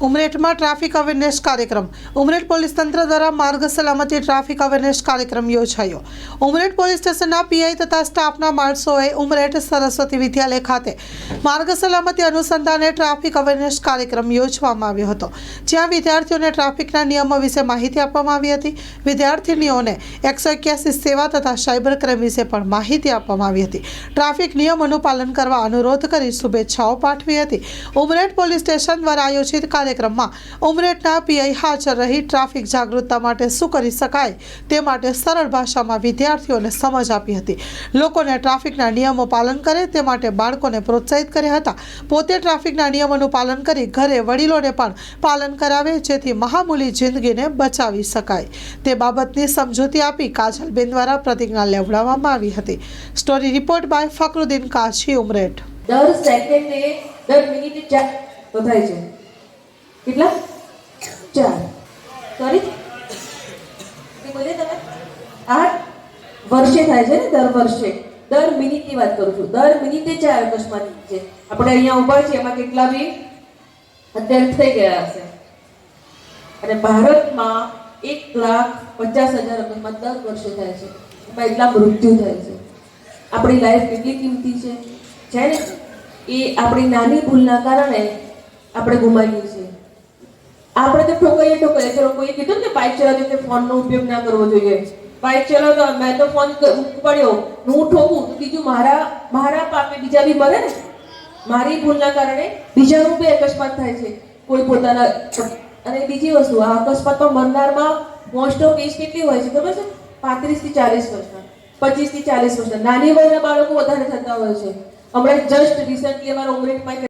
ઉમરેઠમાં traffic awareness કાર્યક્રમ. Umreth police તંત્ર દ્વારા માર્ગ સલામતી ટ્રાફિક અવેરનેસ કાર્યક્રમ યોજાયો. ઉમરેઠ પોલીસ સ્ટેશનના પીઆઈ તથા સ્ટાફના માણસોએ ઉમરેઠ સરસ્વતી વિદ્યાલય ખાતે માર્ગ સલામતી અનુસંધાને ટ્રાફિક અવેરનેસ કાર્યક્રમ યોજવામાં આવ્યો હતો. જ્યાં વિદ્યાર્થીઓને ટ્રાફિકના નિયમો વિશે માહિતી આપવામાં આવી હતી. વિદ્યાર્થીનીઓને એકસો એક્યાસી સેવા તથા સાયબર ક્રાઇમ વિશે પણ માહિતી આપવામાં આવી હતી. ટ્રાફિક નિયમોનું પાલન કરવા અનુરોધ કરી શુભેચ્છાઓ પાઠવી હતી. ઉમરેઠ પોલીસ સ્ટેશન દ્વારા આયોજિત કાર્યક્રમમાં ઉમરેઠના પીઆઈ હાજર રહી ટ્રાફિક જાગૃતતા માટે શું કરી શકાય તે માટે સરળ ભાષામાં વિદ્યાર્થીઓને સમજ આપી હતી. લોકોને ટ્રાફિકના નિયમો પાલન કરે તે માટે બાળકોને પ્રોત્સાહિત કર્યા હતા. પોતે ટ્રાફિકના નિયમોનું પાલન કરી ઘરે વડીલોને પણ પાલન કરાવે જેથી મહામૂલી જિંદગીને બચાવી શકાય. તે બાબતની સમજૂતી આપી કાજલબેન દ્વારા પ્રતિજ્ઞા લેવડાવવામાં આવી હતી. Story report by Fakruddin Kachhi Umreth. દર સેકન્ડે દર મિનિટે ચેક થાય છે. કેટલા? ચાર. સોરી? બોલે તમે? આઠ? વર્ષે થાય છે ને દર વર્ષે. દર મિનિટની વાત કરું છું. દર મિનિટે ચાર અકસ્માત છે. આપણે અહીંયા ઊભા છીએ, એમાં કેટલા બી? અત્યારે થઈ ગયા હશે. અને ભારતમાં એક લાખ પચાસ હજાર અકસ્માત દર વર્ષે થાય છે. એમાં એટલા મૃત્યુ થાય છે. આપણી લાઈફ કેટલી કિંમતી છે? છે ને? એ આપણી નાની ભૂલના કારણે આપણે ગુમાવીએ છીએ. આપણે તો ઠોકાઈએ ઠોકાઈએ ચલો કોઈએ કીધું ને બાઇક ચલાવતી વખતે ફોનનો ઉપયોગ ના કરવો જોઈએ. બાઇક ચલાવતો મેં તો ફોન પડ્યો હું ઠોકું બીજું મારા મારા પાપે બીજા બી મરે ને. મારી ભૂલના કારણે બીજાનું બી અકસ્માત થાય છે. કોઈ પોતાના અને બીજી વસ્તુ, આ અકસ્માતમાં મરનારમાં મોસ્ટ ઓફ એજ કેટલી હોય છે ખબર છે? પાંત્રીસથી ચાલીસ વર્ષના. પચીસથી ચાલીસ વર્ષના. નાની વયના બાળકો વધારે થતા હોય છે. હમણાં જસ્ટ રિસન્ટલી અમારા ઉમરેઠમાં